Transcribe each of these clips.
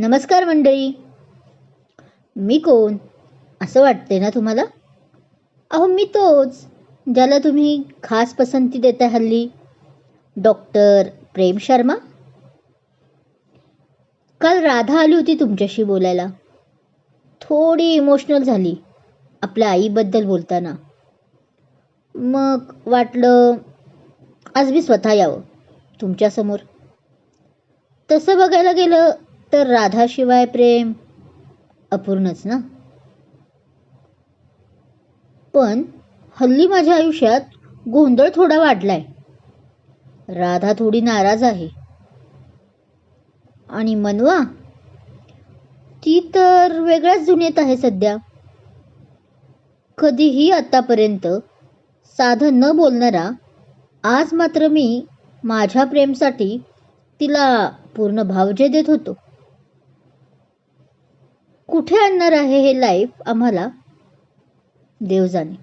नमस्कार मंडळी. मी कोण? असं वाटते ना तुम्हाला? अहो मी तोच ज्याला तुम्ही खास पसंती देता हल्ली. डॉक्टर प्रेम शर्मा? काल राधा आली होती तुमच्याशी बोलायला. थोडी इमोशनल झाली आपल्या आईबद्दल बोलताना. मग वाटलं आज मी स्वतः यावं तुमच्यासमोर. तसं बघायला गेलं तर राधाशिवाय प्रेम अपूर्णच ना? पण हल्ली माझ्या आयुष्यात गोंधळ थोडा वाढलाय. राधा थोडी नाराज आहे. आणि मनवा ती तर वेगळ्याच दुनियेत आहे सध्या. कधीही आतापर्यंत साधं न बोलणारा आज मात्र मी माझ्या प्रेमसाठी तिला पूर्ण भाव जे देत होतो. कुठे आणणार आहे हे लाईफ आम्हाला? देवजाने.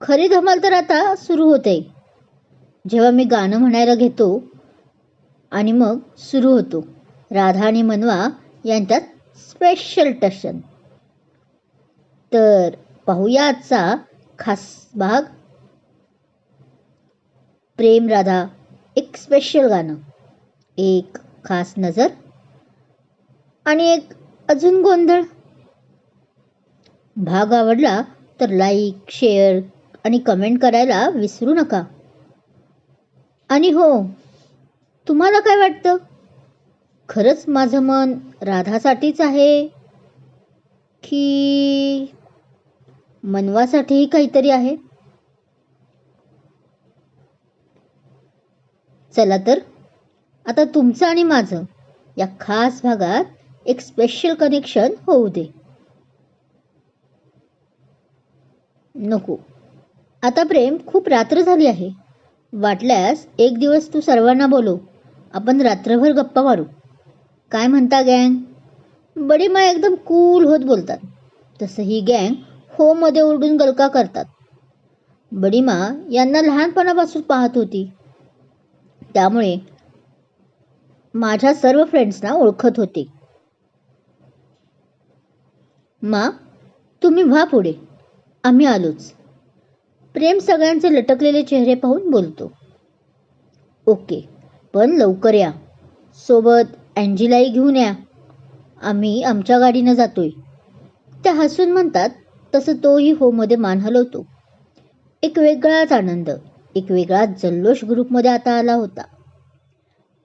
खरी धमाल तर आता सुरू होते. जेव्हा मी गाणं म्हणायला घेतो आणि मग सुरू होतो. राधा आणि मनवा यांच्यात स्पेशल टशन तर पाहूया आजचा खास भाग. प्रेम राधा एक स्पेशल गाणं. एक खास नजर आणि एक अजून गोंधळ. भाग आवडला तर लाईक शेअर आणि कमेंट करायला विसरू नका. आणि हो तुम्हाला काय वाटतं? खरंच माझं मन राधासाठीच आहे की मनवासाठीही काहीतरी आहे? चला तर आता तुमचं आणि माझं या खास भागात एक स्पेशल कनेक्शन होऊ दे. नको. आता प्रेम खूप रात्र झाली आहे. वाटल्यास एक दिवस तू सर्वांना बोलव. आपण रात्रभर गप्पा मारू. काय म्हणता गँग? बडीमा एकदम कूल होत बोलतात. तसं ही गँग होममध्ये उडून ओरडून गलका करतात. बडीमा यांना लहानपणापासून पाहत होती. त्यामुळे माझ्या सर्व फ्रेंड्सना ओळखत होते. मा तुम्ही व्हा पुढे. आम्ही आलोच. प्रेम सगळ्यांचे लटकलेले चेहरे पाहून बोलतो. ओके पण लवकर या. सोबत अँजिलाही घेऊन या. आम्ही आमच्या गाडीनं जातोय. त्या हसून म्हणतात तसं तोही होमध्ये मान हलवतो. एक वेगळाच आनंद एक वेगळाच जल्लोष ग्रुपमध्ये आता आला होता.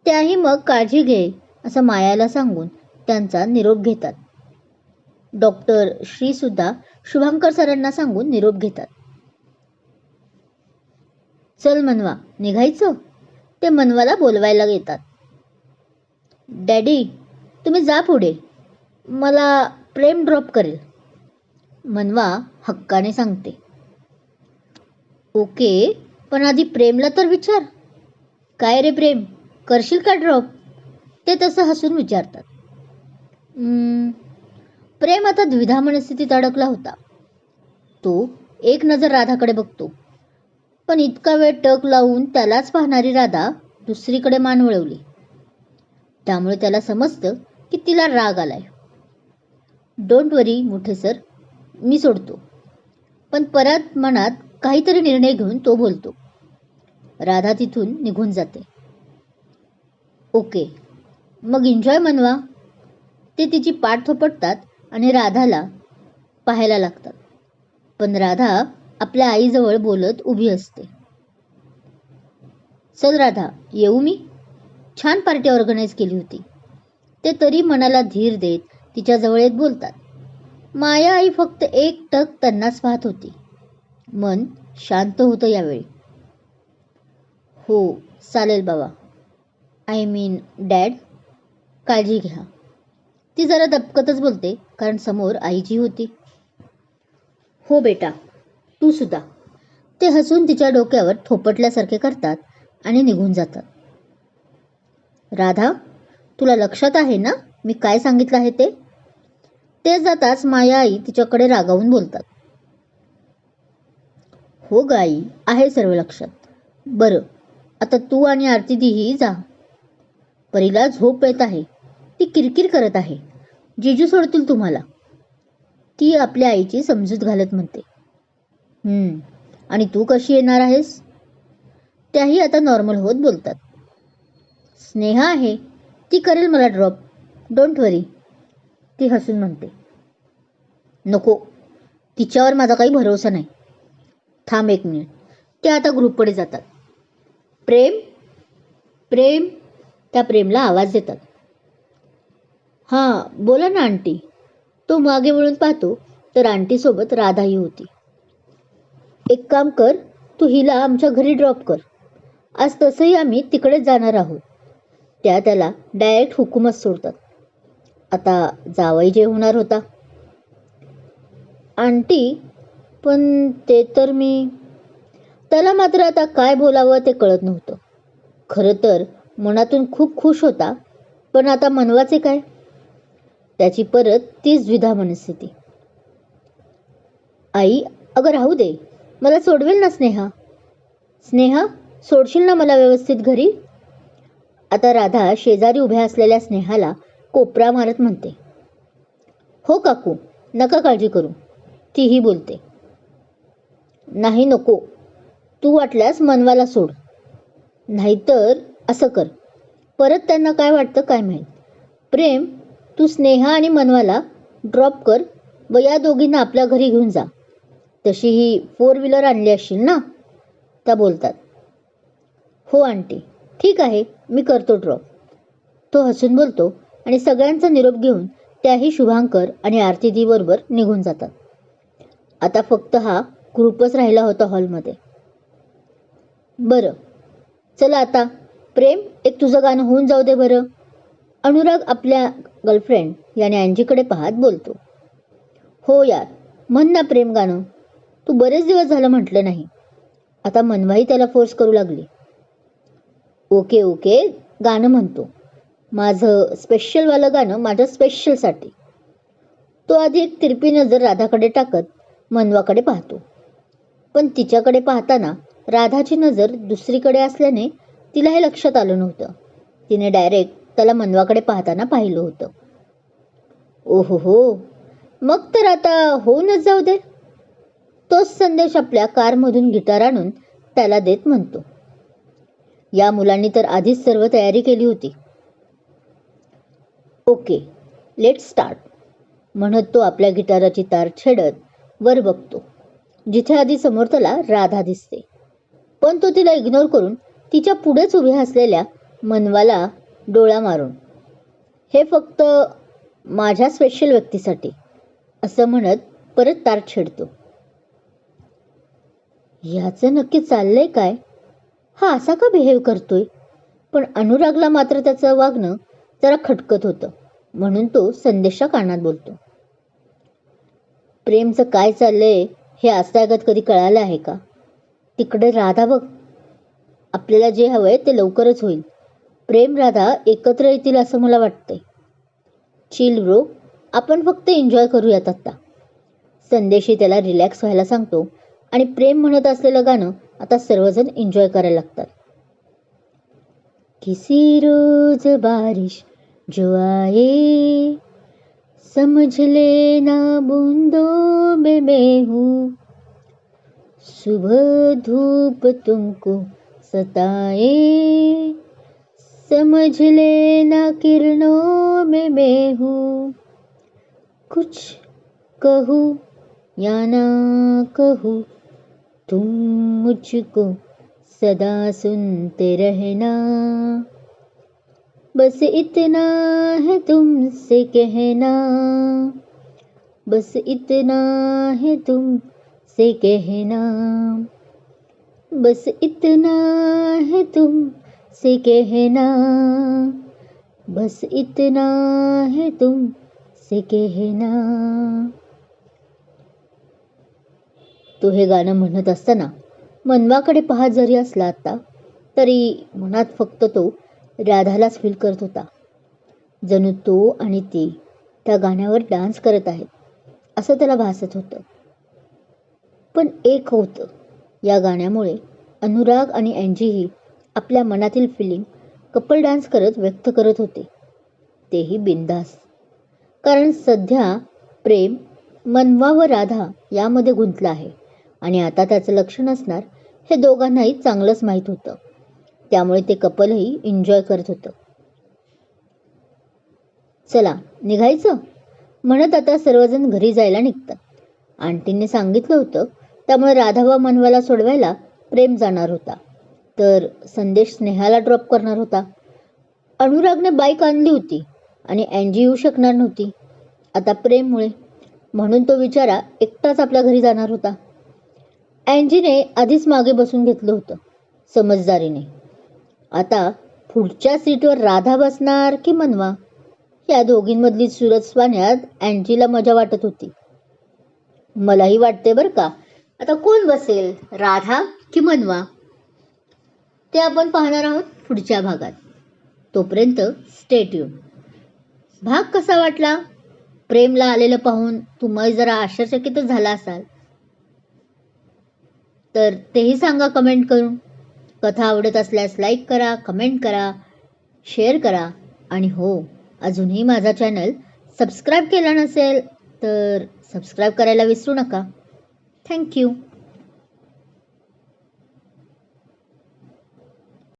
त्याही मग काळजी घे असं मायाला सांगून त्यांचा निरोप घेतात. डॉक्टर श्रीसुद्धा शुभंकर सरांना सांगून निरोप घेतात. चल मनवा निघायचं? ते मनवाला बोलवायला येतात. डॅडी तुम्ही जा पुढे. मला प्रेम ड्रॉप करेल. मनवा हक्काने सांगते. ओके पण आधी प्रेमला तर विचार. काय रे प्रेम? करशील का ड्रॉप? ते तसं हसून विचारतात. प्रेम आता द्विधा मनस्थितीत अडकला होता. तो एक नजर राधाकडे बघतो. पण इतका वेळ टक लावून त्यालाच पाहणारी राधा दुसरीकडे मान वळवली. त्यामुळे त्याला समजतं की तिला राग आलाय. डोंट वरी मोठे सर. मी सोडतो. पण परत मनात काहीतरी निर्णय घेऊन तो बोलतो. राधा तिथून निघून जाते. ओके मग एन्जॉय मनवा. ते तिची पाठ थोपटतात आणि राधाला पाहायला लागतात. पण राधा आपल्या आईजवळ बोलत उभी असते. चल राधा येऊ मी. छान पार्टी ऑर्गनाईज केली होती. ते तरी मनाला धीर देत तिच्याजवळ येत बोलतात. माया आई फक्त एक टक त्यांनाच पाहत होती. मन शांत होतं यावेळी. हो चालेल बाबा. आय मीन डॅड काळजी घ्या. ती जरा दपकतच बोलते कारण समोर आईजी होती. हो बेटा तू सुद्धा. ते हसून तिच्या डोक्यावर थोपटल्यासारखे करतात आणि निघून जातात. राधा तुला लक्षात आहे ना मी काय सांगितलं आहे ते? ते जाताच माया आई तिच्याकडे रागावून बोलतात. हो गाई आहे सर्व लक्षात. बरं आता तू आणि आरती दीही जा. परीला झोप येत आहे. ती किरकिर करत आहे. जिजू सोडतील तुम्हाला. ती आपल्या आईची समजूत घालत म्हणते. आणि तू कशी येणार आहेस? त्याही आता नॉर्मल होत बोलतात. स्नेहा आहे ती करेल मला ड्रॉप डोंट वरी ती हसून म्हणते. नको तिच्यावर माझा काही भरोसा नाही. थांब एक मिनिट ते आता ग्रुपकडे जातात. प्रेम प्रेम त्या प्रेमला आवाज देतात. हां बोला ना आंटी. तो मागे वळून पाहतो तर आंटीसोबत राधाही होती. एक काम कर तू हिला आमच्या घरी ड्रॉप कर. आज तसंही आम्ही तिकडेच जाणार आहोत. त्या त्याला डायरेक्ट हुकूमच सोडतात. आता जावई जे होणार होता. आंटी पण ते तर मी त्याला मात्र आता काय बोलावं ते कळत नव्हतं. खरं तर मनातून खूप खुश होता पण आता मनवाचे काय? त्याची परत तीच द्विधा मनस्थिती आई अगं राहू दे. मला सोडवेल ना स्नेहा? स्नेहा सोडशील ना मला व्यवस्थित घरी? आता राधा शेजारी उभ्या असलेल्या स्नेहाला कोपरा मारत म्हणते. हो काकू नका काळजी करू. तीही बोलते. नाही नको. तू वाटल्यास मनवाला सोड. नाहीतर असं कर. परत त्यांना काय वाटतं काय माहीत. प्रेम तू स्नेहा आणि मनवाला ड्रॉप कर व या दोघींना आपल्या घरी घेऊन जा. तशी ही फोर व्हीलर आणली असशील ना? त्या बोलतात. हो आंटी ठीक आहे मी करतो ड्रॉप तो हसून बोलतो आणि सगळ्यांचा निरोप घेऊन त्याही शुभांकर आणि आरतीदीबरोबर निघून जातात. आता फक्त हा ग्रुपच राहिला होता हॉलमध्ये. बरं चला आता. प्रेम एक तुझं गाणं होऊन जाऊ दे बरं. अनुराग आपल्या गर्लफ्रेंड याने अँजीकडे पाहत बोलतो. हो यार म्हण ना प्रेम गाणं. तू बरेच दिवस झालं म्हटलं नाही. आता मनवाही त्याला फोर्स करू लागली. ओके ओके गाणं म्हणतो. माझं स्पेशलवालं गाणं माझ्या स्पेशलसाठी तो आधी एक तिरपी नजर राधाकडे टाकत मनवाकडे पाहतो. पण तिच्याकडे पाहताना राधाची नजर दुसरीकडे असल्याने तिला हे लक्षात आलं नव्हतं. तिने डायरेक्ट त्याला मनवाकडे पाहताना पाहिलं होतं. ओहो हो मग तर आता होऊनच जाऊ दे. तोच संदेश आपल्या कारमधून गिटार आणून त्याला देत म्हणतो. या मुलांनी तर आधीच सर्व तयारी केली होती. ओके लेट स्टार्ट म्हणत तो आपल्या गिटाराची तार छेडत वर बघतो जिथे आधी समोर त्याला राधा दिसते. पण तो तिला इग्नोर करून तिच्या पुढेच उभ्या असलेल्या मनवाला डोळा मारून. हे फक्त माझ्या स्पेशल व्यक्तीसाठी. असं म्हणत परत तार छेडतो. ह्याचं नक्की चाललंय काय? हा असा का बिहेव करतोय? पण अनुरागला मात्र त्याचं वागणं जरा खटकत होतं. म्हणून तो संदेशा कानात बोलतो. प्रेमचं काय चाललंय हे आजतागत कधी कळालं आहे का? तिकडे राधा बघ. आपल्याला जे हवंय ते लवकरच होईल. प्रेम राधा एकत्र येतील असं मला वाटतंय. चिल ब्रो आपण फक्त एन्जॉय करूयात आत्ता. संदेशी त्याला रिलॅक्स व्हायला सांगतो आणि प्रेम म्हणत असलेलं गाणं आता सर्वजण एन्जॉय करायला लागतात. किसी रोज बारिश जो आए समझ लेना बूंदो में मैं हूँ। सुबह धूप तुमको सताए समझ लेना किरणों में मैं हूँ। कुछ कहूँ या ना कहूँ, तुम मुझको सदा सुनते रहना। बस इतना है तुमसे कहना, बस इतना है तुमसे कहना। बस इतना है से कहना बस इतना है तुमसे कहना। तो हे गाणं म्हणत असताना मनवाकडे पाहत जरी असला आता तरी मनात फक्त तो राधालाच फील करत होता. जणू तो आणि ती त्या गाण्यावर डान्स करत आहेत असं त्याला भासत होतं. पण एक होतं या गाण्यामुळे अनुराग आणि अँजीही आपल्या मनातील फिलिंग कपल डान्स करत व्यक्त करत होते. तेही बिंदास कारण सध्या प्रेम मनवा व राधा यामध्ये गुंतला आहे. आणि आता त्याचं लक्ष नसणार हे दोघांनाही चांगलंच माहीत होतं. त्यामुळे ते कपलही एन्जॉय करत होतं. चला निघायचं? म्हणत आता सर्वजण घरी जायला निघतात. आंटींनी सांगितलं होतं त्यामुळे राधा व मनवाला सोडवायला प्रेम जाणार होता. तर संदेश स्नेहाला ड्रॉप करणार होता. अनुरागने बाईक आणली होती आणि अँजी येऊ शकणार नव्हती. आता प्रेममुळे म्हणून तो विचारा एकटाच आपल्या घरी जाणार होता. अँजीने आधीच मागे बसून घेतलं होतं समजदारीने. आता पुढच्या सीटवर राधा बसणार की मनवा? या दोघींमधली सुरत पाहण्यात अँजीला मजा वाटत होती. मलाही वाटते बरं का. आता कोण बसेल राधा की मनवा? ते आपण पाहणार आहोत पुढच्या भागात. तोपर्यंत स्टेट यू भाग कसा वाटला? प्रेमला आलेलं पाहून तुम्ही जरा आश्चर्यचकितच झाला असाल. तर तेही सांगा कमेंट करून. कथा आवडत असल्यास लाईक करा कमेंट करा शेअर करा. आणि हो अजूनही माझा चॅनल सबस्क्राईब केला नसेल तर सबस्क्राईब करायला विसरू नका. थँक्यू